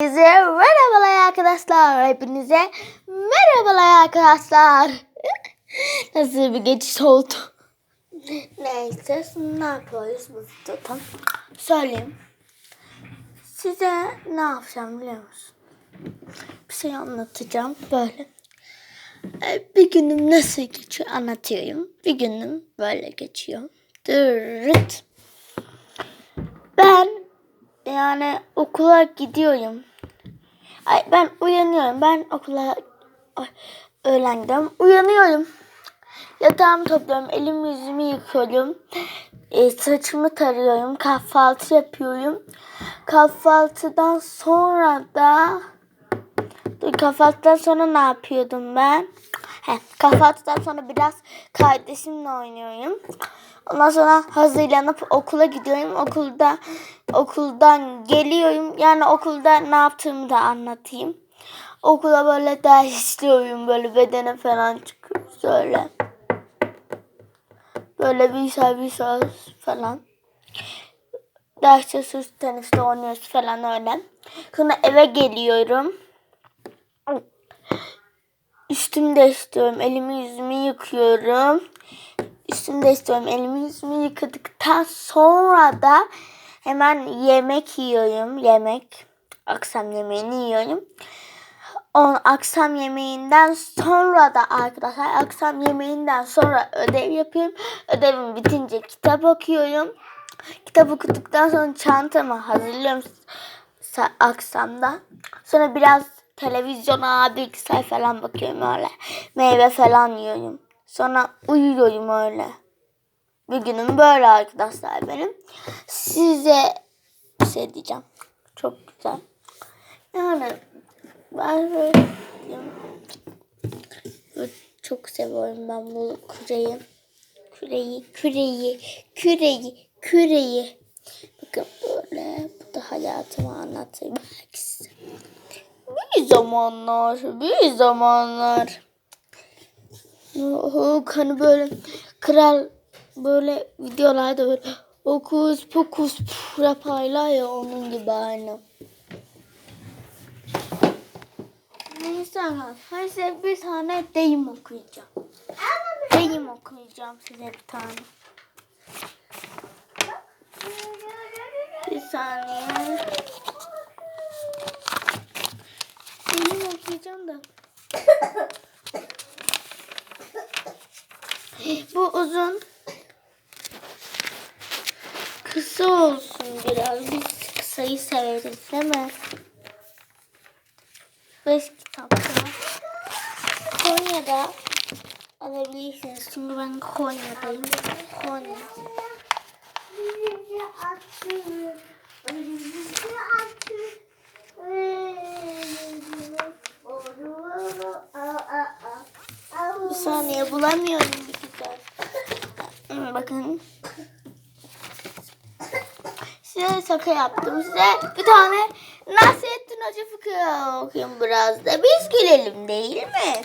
Hepinize merhabalar arkadaşlar. Hepinize merhabalar arkadaşlar. Nasıl bir geçiş oldu? Neyse ne yapıyoruz bu videoda? Söyleyeyim. Size ne yapacağım biliyor musun? Bir şey anlatacağım böyle. Ee, Bir günüm nasıl geçiyor anlatıyorum. Bir günüm böyle geçiyor. Dırırt. Ben yani okula gidiyorum. Ay ben uyanıyorum. Ben okula öğlen gidiyorum. Uyanıyorum. Yatağımı topluyorum. Elimi yüzümü yıkıyorum. E, saçımı tarıyorum. Kahvaltı yapıyorum. Kahvaltıdan sonra da Dur, kahvaltıdan sonra ne yapıyordum ben? He, kahvaltıdan sonra biraz kardeşimle oynuyorum. Ondan sonra hazırlanıp okula gidiyorum. Okulda okuldan geliyorum. Yani okulda ne yaptığımı da anlatayım. Okula böyle ders işliyorum. Böyle bedene falan çıkıyoruz öyle. Böyle bir saat falan. Ders çalışıyoruz, teniste oynuyoruz falan öyle. Sonra eve geliyorum. Üstümü değiştiriyorum. Elimi yüzümü yıkıyorum. Üstümü değiştiriyorum. Elimi yüzümü yıkadıktan sonra da hemen yemek yiyorum. Yemek. Akşam yemeğini yiyorum. O akşam yemeğinden sonra da arkadaşlar akşam yemeğinden sonra ödev yapıyorum. Ödevim bitince kitap okuyorum. Kitap okuduktan sonra çantamı hazırlıyorum akşamda. Sonra biraz televizyona, bilgisayar falan bakıyorum öyle. Meyve falan yiyorum. Sonra uyuyorum öyle. Bir günüm böyle arkadaşlar benim. Size bir şey diyeceğim. Çok güzel. Yani ben böyle Çok seviyorum ben bu küreyi. Küreyi, küreyi, küreyi, küreyi. Bakın böyle bu da hayatımı anlatayım belki. Bir zamanlar, bir zamanlar. Hani böyle kral böyle videolarda böyle okus pokus yaparlar ya onun gibi aynı. Neyse arkadaşlar size bir tane deyim okuyacağım. Deyim okuyacağım size bir tane. Bir saniye. Deyim okuyacağım da. Bu uzun. Kısa olsun biraz. Biz kısayı severiz değil mi? Beş kitapta. Konya'da alabilirsiniz. Şimdi ben Konya'dayım. Konya. Bir saniye bulamıyorum Bakın. Size şaka yaptım. Size bir tane Nasrettin Hoca fıkra okuyayım biraz da. Biz gülelim değil mi?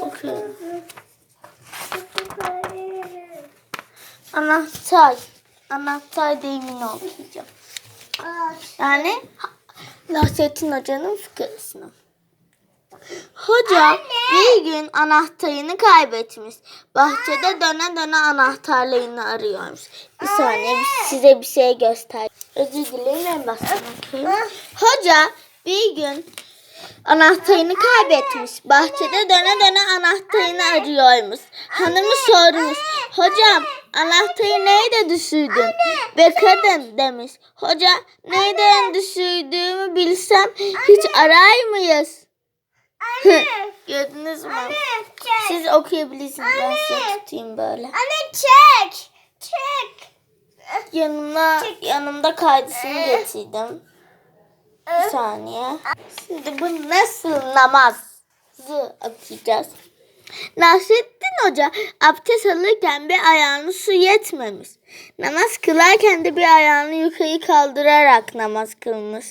Okuyun. Anahtar. Anahtar deyimini okuyacağım. Yani Nasrettin Hoca'nın fıkrasını. Hoca bir gün anahtarını kaybetmiş. Bahçede döne döne anahtarlarını arıyormuş. Bir saniye size bir şey göster. Özür dilerim en baştan okuyayım. Hoca bir gün anahtarını kaybetmiş. Bahçede döne döne anahtarını arıyormuş. Hanımı sormuş. Hocam anahtarı nerede düşürdün? Be kadın demiş. Hoca nereden düşürdüğümü bilsem hiç arar mıyız? Gördünüz mü? Siz okuyabilirsiniz. Ben size tutayım böyle. Anne çek. Çek. Yanına, yanımda kaydısını getirdim. Bir saniye. Şimdi bu nasıl namazı okuyacağız. Nasrettin Hoca abdest alırken bir ayağını su yetmemiş. Namaz kılarken de bir ayağını yukarı kaldırarak namaz kılmış.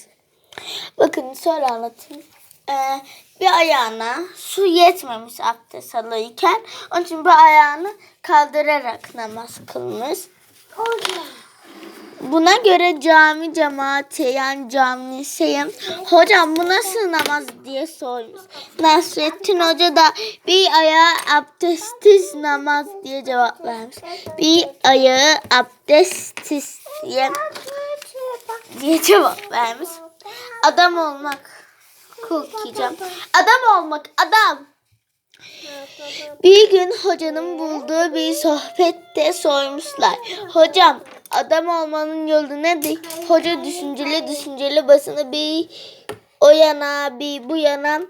Bakın şöyle anlatayım. Ee, bir ayağına su yetmemiş abdest alırken. Onun için bir ayağını kaldırarak namaz kılmış. Buna göre cami cemaati yani cami şeyim. Hocam bu nasıl namaz diye sormuş. Nasrettin Hoca da bir ayağı abdestsiz namaz diye cevap vermiş. Bir ayağı abdestsiz diye, diye cevap vermiş. Adam olmak. Giyeceğim. Adam olmak adam. Bir gün hocanın bulduğu bir sohbette sormuşlar. Hocam adam olmanın yolu nedir? Hoca düşünceli düşünceli basını bir o yana bir bu yana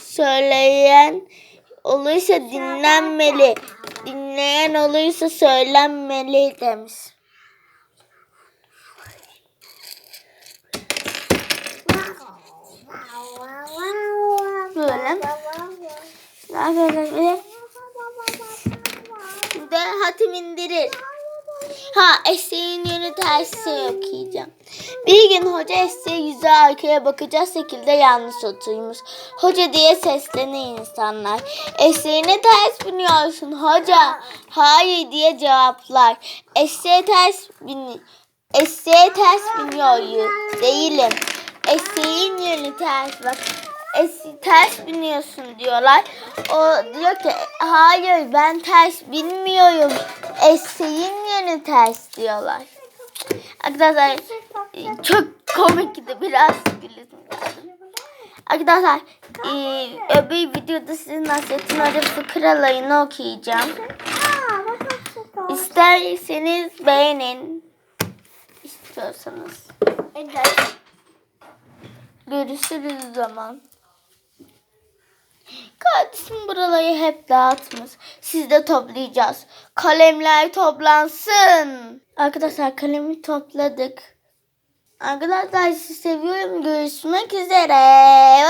söyleyen olursa dinlenmeli. Dinleyen olursa söylenmeli demiş. Bir de hatim indirir. Ha eseğin yönü tersi okuyacağım. Bir gün hoca eseği yüzü arkaya bakacak şekilde yanlış oturmuş. Hoca diye sesleniyor insanlar. Eseğine ters biniyorsun hoca. Hayır diye cevaplar. Eseğe ters bin Eseğe ters biniyor değilim. Eseğin yönü ters bak. Esi ters biniyorsun diyorlar. O diyor ki hayır ben ters binmiyorum. Eseğin yönü ters diyorlar. Arkadaşlar çok komikti biraz güldüm. Arkadaşlar e, öbür videoda sizin Nasrettin Hoca fıkra alayını okuyacağım. İsterseniz beğenin. İstiyorsanız. Görüşürüz o zaman. Kardeşim buraları hep dağıtmış. Siz de toplayacağız. Kalemler toplansın. Arkadaşlar kalemi topladık. Arkadaşlar sizi seviyorum. Görüşmek üzere.